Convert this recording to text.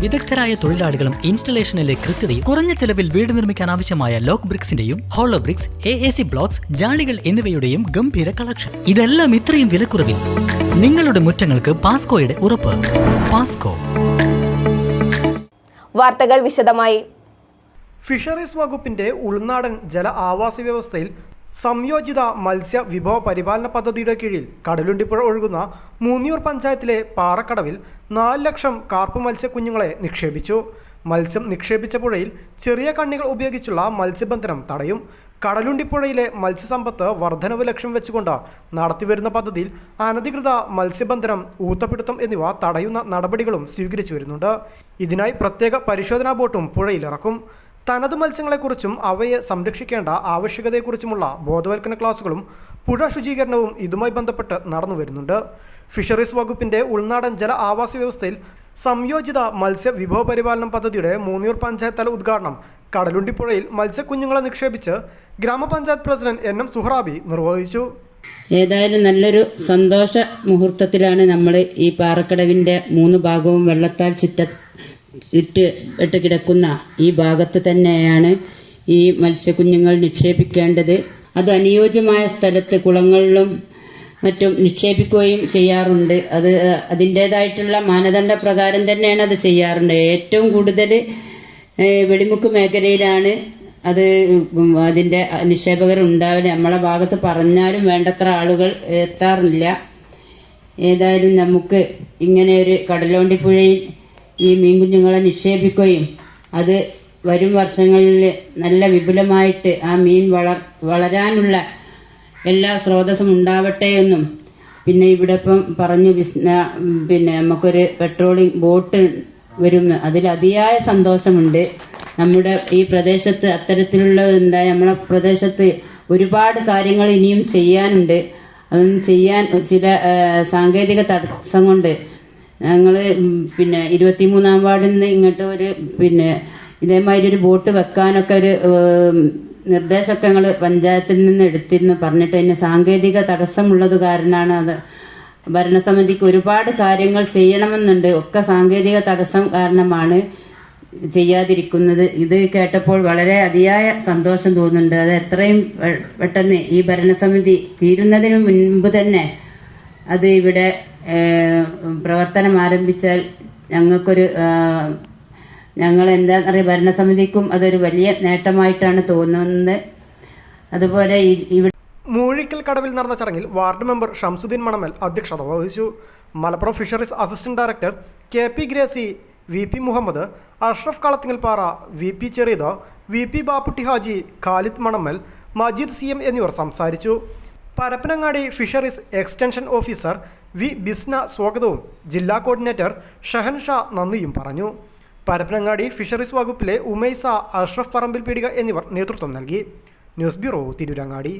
വിദഗ്ധരായ തൊഴിലാളികളും ഇൻസ്റ്റലേഷനിലെ കൃത്യതയും കുറഞ്ഞ ചെലവിൽ വീട് നിർമ്മിക്കാൻ ആവശ്യമായ lock ബ്രിക്സിന്റെയും hollow bricks A A C blocks ജാളികൾ എന്നിവയുടെയും ഗംഭീര കളക്ഷൻ ഇതെല്ലാം ഇത്രയും വിലക്കുറവിൽ നിങ്ങളുടെ മുറ്റങ്ങൾക്ക് പാസ്കോയുടെ ഉറപ്പ്. പാസ്കോ വാർത്തകൾ വിശദമായി. ഫിഷറീസ് വകുപ്പിന്റെ ഉൾനാടൻ ജല ആവാസ വ്യവസ്ഥയിൽ സംയോജിത മത്സ്യ വിഭവ പരിപാലന പദ്ധതിയുടെ കീഴിൽ കടലുണ്ടിപ്പുഴ ഒഴുകുന്ന മൂന്നിയൂർ പഞ്ചായത്തിലെ പാറക്കടവിൽ നാല് ലക്ഷം കാർപ്പ് മത്സ്യക്കുഞ്ഞുങ്ങളെ നിക്ഷേപിച്ചു. മത്സ്യം നിക്ഷേപിച്ച പുഴയിൽ ചെറിയ കണ്ണികൾ ഉപയോഗിച്ചുള്ള മത്സ്യബന്ധനം തടയും. കടലുണ്ടിപ്പുഴയിലെ മത്സ്യസമ്പത്ത് വർധനവ് ലക്ഷ്യം വെച്ചുകൊണ്ട് നടത്തിവരുന്ന പദ്ധതിയിൽ അനധികൃത മത്സ്യബന്ധനം ഊത്തപ്പിടുത്തം എന്നിവ തടയുന്ന നടപടികളും സ്വീകരിച്ചു വരുന്നുണ്ട്. ഇതിനായി പ്രത്യേക പരിശോധനാ ബോട്ടും പുഴയിലിറക്കും. തനത് മത്സ്യങ്ങളെക്കുറിച്ചും അവയെ സംരക്ഷിക്കേണ്ട ആവശ്യകതയെക്കുറിച്ചുമുള്ള ബോധവൽക്കരണ ക്ലാസുകളും പുഴ ശുചീകരണവും ഇതുമായി ബന്ധപ്പെട്ട് നടന്നു വരുന്നുണ്ട്. ഫിഷറീസ് വകുപ്പിന്റെ ഉൾനാടൻ ജല ആവാസ വ്യവസ്ഥയിൽ സംയോജിത മത്സ്യ വിഭവ പരിപാലനം പദ്ധതിയുടെ മൂന്നൂർ പഞ്ചായത്ത് തല ഉദ്ഘാടനം കടലുണ്ടിപ്പുഴയിൽ മത്സ്യക്കുഞ്ഞുങ്ങളെ നിക്ഷേപിച്ച് ഗ്രാമപഞ്ചായത്ത് പ്രസിഡന്റ് എൻ എം സുഹറാബി നിർവഹിച്ചു. ഏതായാലും നല്ലൊരു സന്തോഷ മുഹൂർത്തത്തിലാണ് നമ്മൾ ഈ പാറക്കടവിന്റെ മൂന്ന് ഭാഗവും വെള്ളത്താൽ ചുറ്റ ചുറ്റുപെട്ട് കിടക്കുന്ന ഈ ഭാഗത്ത് തന്നെയാണ് ഈ മത്സ്യക്കുഞ്ഞുങ്ങൾ നിക്ഷേപിക്കേണ്ടത്. അത് അനുയോജ്യമായ സ്ഥലത്ത് കുളങ്ങളിലും മറ്റും നിക്ഷേപിക്കുകയും ചെയ്യാറുണ്ട്. അത് അതിന്റേതായിട്ടുള്ള മാനദണ്ഡ പ്രകാരം തന്നെയാണ് അത് ചെയ്യാറുണ്ട്. ഏറ്റവും കൂടുതൽ വെടിമുക്ക് മേഖലയിലാണ് അത് അതിന്റെ നിക്ഷേപകർ ഉണ്ടാവില്ല നമ്മളെ ഭാഗത്ത് പറഞ്ഞാലും വേണ്ടത്ര ആളുകൾ എത്താറില്ല. ഏതായാലും നമുക്ക് ഇങ്ങനെ ഒരു കടലോണ്ടിപ്പുഴയിൽ ഈ മീൻകുഞ്ഞുങ്ങളെ നിക്ഷേപിക്കുകയും അത് വരും വർഷങ്ങളിൽ നല്ല വിപുലമായിട്ട് ആ മീൻ വളർ വളരാനുള്ള എല്ലാ സ്രോതസ്സും ഉണ്ടാവട്ടെ എന്നും. പിന്നെ ഇവിടെ ഇപ്പം പറഞ്ഞു പിന്നെ നമുക്കൊരു പെട്രോളിംഗ് ബോട്ട് വരും അതിൽ അതിയായ സന്തോഷമുണ്ട്. നമ്മുടെ ഈ പ്രദേശത്ത് അത്തരത്തിലുള്ള എന്താ നമ്മളെ പ്രദേശത്ത് ഒരുപാട് കാര്യങ്ങൾ ഇനിയും ചെയ്യാനുണ്ട്. അതൊന്നും ചെയ്യാൻ ചില സാങ്കേതിക തടസ്സം കൊണ്ട് ഞങ്ങൾ പിന്നെ ഇരുപത്തി മൂന്നാം വാർഡിൽ നിന്ന് ഇങ്ങോട്ട് ഒരു പിന്നെ ഇതേമാതിരി ഒരു ബോട്ട് വെക്കാനൊക്കെ ഒരു നിർദ്ദേശമൊക്കെ ഞങ്ങൾ പഞ്ചായത്തിൽ നിന്ന് എടുത്തിരുന്നു. പറഞ്ഞിട്ട് അതിന് സാങ്കേതിക തടസ്സമുള്ളത് കാരണമാണ് അത്. ഭരണസമിതിക്ക് ഒരുപാട് കാര്യങ്ങൾ ചെയ്യണമെന്നുണ്ട്. ഒക്കെ സാങ്കേതിക തടസ്സം കാരണമാണ് ചെയ്യാതിരിക്കുന്നത്. ഇത് കേട്ടപ്പോൾ വളരെ അതിയായ സന്തോഷം തോന്നുന്നുണ്ട്. അത് എത്രയും പെട്ടെന്ന് ഈ ഭരണസമിതി തീരുന്നതിന് മുൻപ് തന്നെ അത് ഇവിടെ പ്രവർത്തനം ആരംഭിച്ചാൽ ഞങ്ങൾക്കൊരു ഞങ്ങൾ എന്താ പറയുക ഭരണസമിതിക്കും അതൊരു വലിയ നേട്ടമായിട്ടാണ് തോന്നുന്നത്. അതുപോലെ ഇവിടെ മൂഴിക്കൽ കടവിൽ നടന്ന ചടങ്ങിൽ വാർഡ് മെമ്പർ ഷംസുദ്ദീൻ മണമൽ അധ്യക്ഷത വഹിച്ചു. Malappuram fisheries assistant director K P Gracy V P Muhammad Ashraf Kalathingalpara V P Cheriyath V P Bapputty Haji Khalid Manamal Majeed C M എന്നിവർ സംസാരിച്ചു. Parappanangadi fisheries extension officer V Bisna സ്വാഗതവും ജില്ലാ coordinator Shahan Shah നന്ദിയും പറഞ്ഞു. Parappanangadi fisheries വകുപ്പിലെ ഉമൈസ അഷ്റഫ് പറമ്പിൽ പീടിക എന്നിവർ നേതൃത്വം നൽകി. News bureau Tirurangadi.